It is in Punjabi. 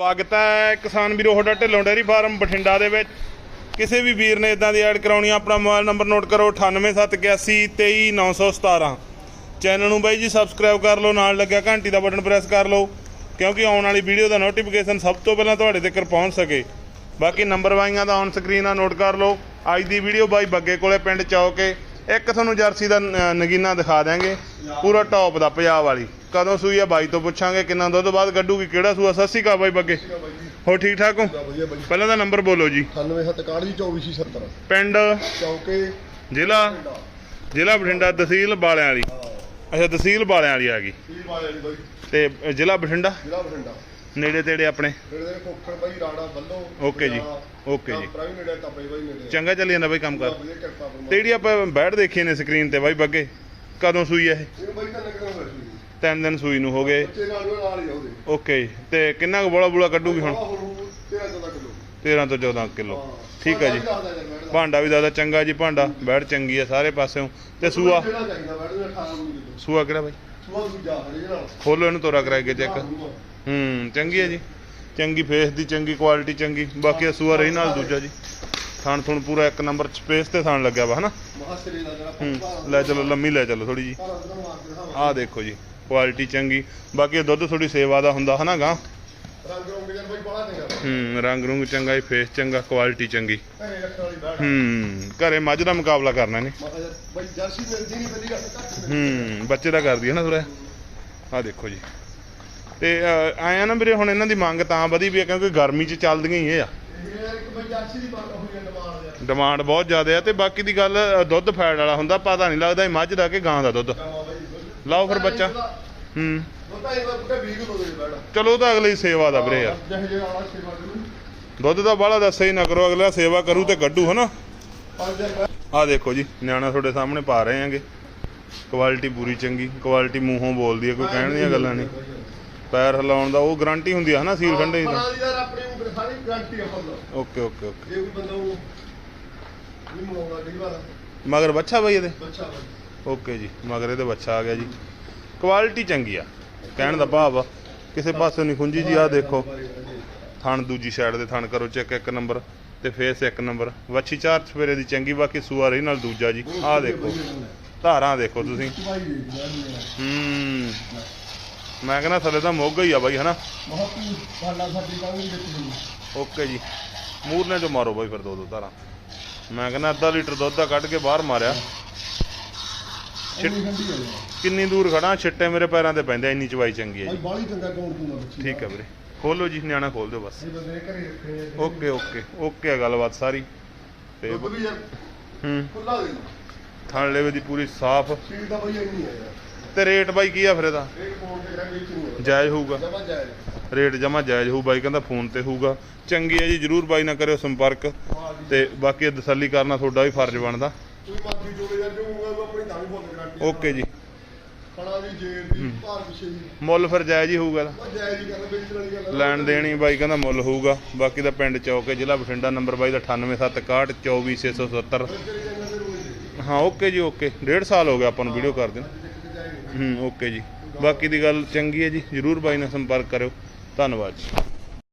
ਸਵਾਗਤ ਹੈ ਕਿਸਾਨ ਵੀਰੋ, ਤੁਹਾਡਾ ਢਿੱਲੋਂ ਡੇਅਰੀ ਫਾਰਮ ਬਠਿੰਡਾ ਦੇ ਵਿੱਚ। ਕਿਸੇ ਵੀ ਵੀਰ ਨੇ ਇਦਾਂ ਦੀ ਐਡ ਕਰਾਉਣੀ ਆ, ਆਪਣਾ ਮੋਬਾਈਲ ਨੰਬਰ ਨੋਟ ਕਰੋ 9871823917 ਚੈਨਲ ਨੂੰ ਬਾਈ ਜੀ ਸਬਸਕ੍ਰਾਈਬ ਕਰ ਲਓ, ਨਾਲ ਲੱਗਿਆ ਘੰਟੀ ਦਾ ਬਟਨ ਪ੍ਰੈਸ ਕਰ ਲਓ, ਕਿਉਂਕਿ ਆਉਣ ਵਾਲੀ ਵੀਡੀਓ ਦਾ ਨੋਟੀਫਿਕੇਸ਼ਨ ਸਭ ਤੋਂ ਪਹਿਲਾਂ ਤੁਹਾਡੇ ਤੱਕ ਪਹੁੰਚ ਸਕੇ। ਬਾਕੀ ਨੰਬਰ ਵਾਈਆਂ ਦਾ ਔਨ ਸਕਰੀਨ ਆ ਨੋਟ ਕਰ ਲਓ। ਅੱਜ ਦੀ ਵੀਡੀਓ ਬਾਈ ਬੱਗੇ ਕੋਲੇ, ਪਿੰਡ ਚੌਕੇ। ਇੱਕ ਤੁਹਾਨੂੰ ਜਰਸੀ ਦਾ ਨ- ਨਗੀਨਾ ਦਿਖਾ ਦਿਆਂਗੇ। ਪੂਰਾ ਟੌਪ ਦਾ ਪੰਜਾਬ ਵਾਲੀ। ਕਦੋਂ ਸੂਈ ਆ ਬਾਈ ਤੋਂ ਪੁੱਛਾਂਗੇ ਕਿੰਨਾ ਦੁੱਧ ਬਾਅਦ ਕੱਢੂਗੀ ਕਿਹੜਾ ਸੂਆ? ਸਤਿ ਸ਼੍ਰੀ ਅਕਾਲ ਬਾਈ ਬੱਗੇ। ਹੋ ਠੀਕ ਠਾਕ ਹੋ? ਵਧੀਆ ਬਾਈ ਪਹਿਲਾਂ ਦਾ ਨੰਬਰ ਬੋਲੋ ਜੀ। 9761 ਜੀ 2470 ਪਿੰਡ? ਚੌਕੇ। ਜ਼ਿਲ੍ਹਾ? ਜ਼ਿਲ੍ਹਾ ਬਠਿੰਡਾ ਤਹਿਸੀਲ ਬਾਲਿਆਂ ਵਾਲੀ। ਅੱਛਾ ਤਹਿਸੀਲ ਬਾਲਿਆਂ ਵਾਲੀ ਆ ਗਈ। ਕੀ ਵਾਲੇ ਜੀ ਬਾਈ। ਤੇ ਜ਼ਿਲ੍ਹਾ ਬਠਿੰਡਾ? ਜ਼ਿਲ੍ਹਾ ਬਠਿੰਡਾ। ਨੇੜੇ ਤੇੜੇ ਆਪਣੇ? ਕੋਖਣ ਬਾਈ ਵੱਲੋਂ ਓਕੇ ਜੀ, ਓਕੇ ਜੀ। ਪ੍ਰਾਈਮ ਨੇੜੇ ਤਾਂ ਬਾਈ ਬਾਈ ਨੇੜੇ ਚੰਗਾ ਚੱਲੀ ਜਾਂਦਾ ਬਾਈ ਕੰਮ ਕਰ। ਵਧੀਆ ਕਿਰਪਾ ਪਰਮਾਤਮਾ ਤੇ ਜਿਹੜੀ ਆਪਾਂ ਬੈਠ ਦੇਖੀ ਨੇ ਸਕਰੀਨ ਤੇ ਬਾਈ ਬੱਗੇ। ਕਦੋਂ ਸੂਈ ਆ ਇਹ? ਇਹ ਬਾਈ ਤਾਂ ਲੱਗਣਾ ਹੋਇਆ ਸੀ ਤਿੰਨ ਦਿਨ ਸੂਈ ਨੂੰ ਹੋ ਗਏ। ਹੀ ਓਕੇ ਤੇ ਕਿੰਨਾ ਕੁ ਬੋਲਾ ਬੂਲਾ ਕੱਢੂਗੀ ਹੁਣ? ਆਹ ਹੁਣ 13 14 ਕਿਲੋ। 13 ਤੋਂ 14 ਕਿਲੋ। ਠੀਕ ਹੈ ਜੀ। ਭਾਂਡਾ ਵੀ ਜ਼ਿਆਦਾ ਚੰਗਾ ਜੀ ਭਾਂਡਾ। ਬੈਠ ਚੰਗੀ ਆ ਸਾਰੇ ਪਾਸਿਓਂ। ਤੇ ਸੂਆ? ਜਿਹੜਾ ਚਾਹੀਦਾ ਬੈਠ 18 ਨੂੰ ਕਿਲੋ। ਸੂਆ ਕਿਹੜਾ ਬਾਈ? ਖੋਲੋ ਇਹਨੂੰ ਤੋਰਾ ਕਰਾ ਕੇ ਚੈੱਕ ਹੂੰ ਚੰਗੀ ਹੈ ਜੀ। ਚੰਗੀ ਫੇਸ ਦੀ ਚੰਗੀ ਕੁਆਲਿਟੀ ਚੰਗੀ। ਬਾਕੀ ਆ ਸੂਆ ਰਹੀ ਨਾਲ ਦੂਜਾ ਜੀ। ਥਣ ਥੁਣ ਪੂਰਾ ਇੱਕ ਨੰਬਰ ਸਪੇਸ ਤੇ ਥਣ ਲੱਗਿਆ ਵਾ ਹਨਾ? ਹੂੰ ਲੈ ਚਲੋ ਲੰਮੀ ਲੈ ਚਲੋ ਥੋੜੀ ਜੀ। ਆਹ ਦੇਖੋ ਜੀ ਕੁਆਲਿਟੀ ਚੰਗੀ। ਬਾਕੀ ਦੁੱਧ ਥੋੜੀ ਸੇਵਾ ਦਾ ਹੁੰਦਾ ਹਨਾ ਗਾ? ਹੂੰ ਰੰਗ ਰੁੰਗ ਚੰਗਾ ਜੀ ਫੇਸ ਚੰਗਾ ਕੁਆਲਿਟੀ ਚੰਗੀ। ਹੂੰ ਘਰੇ ਮੱਝ ਦਾ ਮੁਕਾਬਲਾ ਕਰਨਾ ਮਿਲਦੀ। ਹੂੰ ਬੱਚੇ ਦਾ ਕਰਦੀ ਹੈ ਨਾ ਥੋੜਾ ਆਹ ਦੇਖੋ ਜੀ। ਤੇ ਆਇਆ ਨਾ ਵੀਰੇ, ਹੁਣ ਇਹਨਾਂ ਦੀ ਮੰਗ ਤਾਂ ਵਧੀ ਵੀ ਕਿਉਂਕਿ ਗਰਮੀ 'ਚ ਚੱਲਦੀਆਂ ਹੀ ਇਹ ਆ। ਡਿਮਾਂਡ ਬਹੁਤ ਜ਼ਿਆਦਾ ਹੈ ਤੇ ਬਾਕੀ ਦੀ ਗੱਲ ਦੁੱਧ ਫੈਟ ਵਾਲਾ ਹੁੰਦਾ, ਪਤਾ ਨਹੀਂ ਲੱਗਦਾ ਇਹ ਮੱਝ ਦਾ ਕਿ ਗਾਂ ਦਾ ਦੁੱਧ। ਲਾਓ ਫਿਰ ਬੱਚਾ। ਹੂੰ। ਚਲੋ ਤਾਂ ਅਗਲੀ ਸੇਵਾ ਦਾ ਵੀਰੇ ਆ। ਦੁੱਧ ਦਾ ਬਾਹਲਾ ਦੱਸੇ ਹੀ ਨਾ ਕਰੋ, ਅਗਲਾ ਸੇਵਾ ਕਰੂ ਤੇ ਕੱਢੂ, ਹਨਾ? ਪੰਜ ਆਹ ਦੇਖੋ ਜੀ, ਨਿਆਣਾ ਤੁਹਾਡੇ ਸਾਹਮਣੇ ਪਾ ਰਹੇ ਆਂਗੇ ਕੁਆਲਿਟੀ ਪੂਰੀ ਚੰਗੀ, ਕੁਆਲਿਟੀ ਮੂੰਹੋਂ ਬੋਲਦੀ ਹੈ ਕੋਈ ਕਹਿਣ ਦੀਆਂ ਗੱਲਾਂ ਨਹੀਂ। ਪੈਰ ਹਿਲਾਉਣ ਦਾ ਉਹ ਗਾਰੰਟੀ ਹੁੰਦੀ ਆ ਹਨਾ ਸੀਲ ਠੰਡੇ ਦੀ ਤਾਂ? ਫਲਾਂ ਦੀ ਯਾਰ ਆਪਣੀ ਉਂਗਲ ਸਾਰੀ ਗਾਰੰਟੀ ਆ ਫਲ ਓਕੇ ਓਕੇ ਓਕੇ ਜੇ ਕੋਈ ਬੰਦਾ ਉਹ ਨਹੀਂ ਮੰਗਾਉਂਦਾ ਕਈ ਵਾਰ ਮਗਰ ਬੱਚਾ ਬਈ ਇਹਦੇ? ਬੱਚਾ ਬਾਈ। ਓਕੇ ਜੀ ਮਗਰ ਇਹਦੇ ਬੱਚਾ ਆ ਗਿਆ ਜੀ। ਕੁਆਲਿਟੀ ਚੰਗੀ ਆ ਕਹਿਣ ਦਾ ਭਾਵ ਆ। ਕਿਸੇ ਪਾਸੇ ਨਹੀਂ ਖੁੰਜੀ ਜੀ ਆ ਦੇਖੋ। ਥਣ ਦੂਜੀ ਸਾਈਡ ਦੇ ਥਣ ਕਰੋ ਚੈੱਕ ਇੱਕ ਨੰਬਰ ਤੇ ਫੇਸ ਇੱਕ ਨੰਬਰ ਵੱਛੀ ਚਾਰ ਸਵੇਰੇ ਦੀ ਚੰਗੀ ਬਾਕੀ ਸੂਆ ਰਹੀ ਨਾਲ ਦੂਜਾ ਜੀ। ਆਹ ਦੇਖੋ ਧਾਰਾਂ ਦੇਖੋ ਤੁਸੀਂ। ਹੂੰ। ਮੈਂ ਕਹਿੰਦਾ ਥੱਲੇ ਤਾਂ ਮੋਗਾ ਹੀ ਆ ਬਾਈ ਹਨਾ? ਬਹੁਤ ਹੀ ਫਲਾਂ ਸਾਡੀ ਕਾਹਦੀ ਦਿੱਤੀ ਓਕੇ ਜੀ। ਮੂਰਨੇ ਚੋਂ ਮਾਰੋ ਬਾਈ ਫਿਰ ਦੋ ਦੋ ਧਾਰਾਂ ਮੈਂ ਕਹਿੰਦਾ ਅੱਧਾ ਲੀਟਰ ਦੁੱਧ ਦਾ ਕੱਢ ਕੇ ਬਾਹਰ ਮਾਰਿਆ। ਇੰਨੀ ਠੰਡੀ ਹੈ ਯਾਰ। ਕਿੰਨੀ ਦੂਰ ਖੜਾ ਛਿੱਟੇ ਮੇਰੇ ਪੈਰਾਂ ਤੇ ਪੈਂਦੇ ਇੰਨੀ ਚਵਾਈ ਚੰਗੀ ਹੈ ਭਾਈ ਜੀ ਬਾਲੀ ਚੰਗਾ ਕੌਣ ਤੂੰ ਬੱਚੀ ਠੀਕ ਹੈ ਵੀਰੇ। ਖੋਲੋ ਜੀ ਨਿਆਣਾ ਖੋਲ ਦਿਓ ਬਸ। ਇਹ ਬੰਦੇ ਨੇ ਘਰੇ ਰੱਖੇ ਨੇ ਓਕੇ ਓਕੇ ਓਕੇ ਆ ਗੱਲਬਾਤ ਸਾਰੀ। ਤੇ ਦੁੱਧ ਵੀ ਯਾਰ ਹੂੰ। ਖੁੱਲਾ ਦੇ ਥਣ ਲੈਵੇ ਦੀ ਪੂਰੀ ਸਾਫ਼। ਸੀਲ ਦਾ ਬਾਈ ਇੰਨੀ ਹੈ ਯਾਰ। ਤੇ ਰੇਟ ਬਾਈ ਕੀ ਆ ਫਿਰ ਇਹਦਾ? ਜਾਇਜ਼ ਹੋਊਗਾ। ਰੇਟ ਜਮਾ ਜਾਇਜ਼ ਹੋਊ ਬਾਈ ਕਹਿੰਦਾ ਫੋਨ ਤੇ ਹੋਊਗਾ। ਚੰਗੀ ਹੈ ਜੀ ਜਰੂਰ ਬਾਈ ਨਾਲ ਕਰਿਓ ਸੰਪਰਕ। ਤੇ ਬਾਕੀ ਤਸੱਲੀ ਕਰਨਾ ਤੁਹਾਡਾ ਵੀ ਫਰਜ਼ ਬਣਦਾ। ਓਕੇ ਜੀ। ਮੁੱਲ ਫਿਰ ਜਾਇਜ਼ ਹੀ ਹੋਊਗਾ ਹੀ। ਲੈਣ ਦੇਣੀ ਬਾਈ ਕਹਿੰਦਾ ਮੁੱਲ ਹੋਊਗਾ। ਬਾਕੀ ਦਾ ਪਿੰਡ ਚੌਕੇ ਜ਼ਿਲ੍ਹਾ ਬਠਿੰਡਾ ਨੰਬਰ ਬਾਈ ਦਾ 9876124670 ਤੇਰੇ ਜੰਗਲ ਦੇ ਰੋਜ਼ ਹਾਂ ਓਕੇ ਜੀ ਓਕੇ। ਡੇਢ ਸਾਲ ਹੋ ਗਿਆ ਆਪਾਂ ਨੂੰ ਵੀਡੀਓ ਕਰਦੇ ਨੂੰ। ਹੂੰ, ਓਕੇ ਜੀ। ਬਾਕੀ ਦੀ ਗੱਲ ਚੰਗੀ ਹੈ ਜੀ। ਜਰੂਰ ਬਾਈ ਨਾਲ ਸੰਪਰਕ ਕਰਿਓ। ਧੰਨਵਾਦ ਜੀ।